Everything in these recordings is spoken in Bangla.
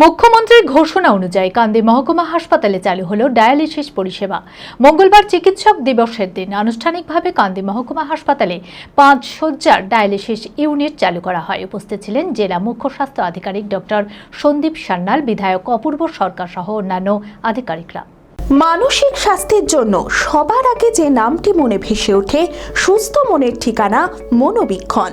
মুখ্যমন্ত্রীর ঘোষণা অনুযায়ী কান্দি মহকুমা হাসপাতালে চালু হলো ডায়ালিসিস পরিষেবা। মঙ্গলবার চিকিৎসক দিবসের দিন আনুষ্ঠানিকভাবে কান্দি মহকুমা হাসপাতালে পাঁচ শয্যার ডায়ালিসিস ইউনিট চালু করা হয়। উপস্থিত ছিলেন জেলা মুখ্য স্বাস্থ্য আধিকারিক ডক্টর সন্দীপ সান্যাল, বিধায়ক অপূর্ব সরকার সহ অন্যান্য আধিকারিকরা। মানসিক স্বাস্থ্যের জন্য সবার আগে যে নামটি মনে ভেসে ওঠে, সুস্থ মনের ঠিকানা মনোবীক্ষণ।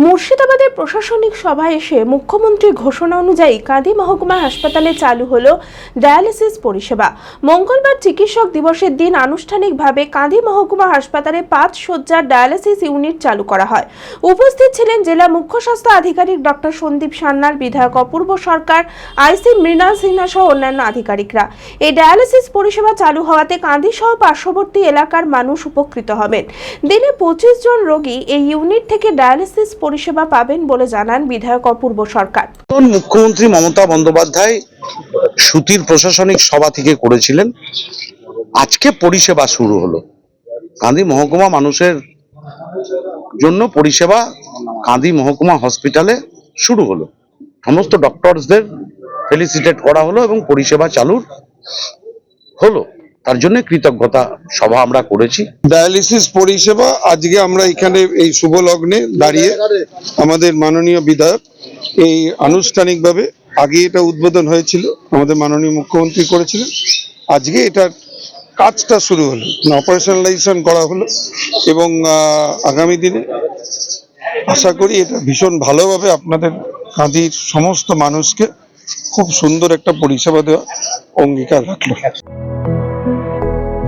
মুর্শিদাবাদের প্রশাসনিক সভায় এসে মুখ্যমন্ত্রীর ঘোষণা অনুযায়ী কাঁদি মহকুমা হাসপাতালে চালু হল ডায়ালিসিস পরিষেবা। মঙ্গলবার চিকিৎসক দিবসের দিন আনুষ্ঠানিকভাবে কাঁদি মহকুমা হাসপাতালে পাঁচ শয্যার ডায়ালিসিস ইউনিট চালু করা হয়। উপস্থিত ছিলেন জেলা মুখ্য স্বাস্থ্য আধিকারিক ডক্টর সন্দীপ সান্যাল বিধায়ক অপূর্ব সরকার, আইসি মৃণাল সিনহা সহ অন্যান্য আধিকারিকরা। এই ডায়ালিসিস পরিষেবা চালু হওয়াতে কান্দি সহ পার্শ্ববর্তী এলাকার মানুষ উপকৃত হবেন। দিনে পঁচিশ জন রোগী এই ইউনিট থেকে ডায়ালিসিস পরিষেবা পাবেন বলে জানান বিধায়ক অপূর্ব সরকার। মুখ্যমন্ত্রী মমতা বন্দ্যোপাধ্যায় সুতির প্রশাসনিক সভা থেকে করেছিলেন। আজকে পরিষেবা শুরু হলো। কাঁদি মহকুমা মানুষের জন্য পরিষেবা কাঁদি মহকুমা হসপিটালে শুরু হলো। সমস্ত ডক্টরসদের ফেলিসিটেট করা হলো এবং পরিষেবা চালুর হলো। তার জন্য কৃতজ্ঞতা সভা আমরা করেছি। ডায়ালিসিস পরিষেবা, আজকে আমরা এখানে এই শুভ লগ্নে দাঁড়িয়ে আমাদের মাননীয় বিধায়ক এই আনুষ্ঠানিকভাবে আগে এটা উদ্বোধন হয়েছিল, আমাদের মাননীয় মুখ্যমন্ত্রী করেছিলেন। আজকে এটার কাজটা শুরু হলো অপারেশনালাইজেশন করা হলো এবং আগামী দিনে আশা করি এটা ভীষণ ভালোভাবে আপনাদের কাঁদির সমস্ত মানুষকে খুব সুন্দর একটা পরিষেবা দেওয়া অঙ্গীকার রাখল।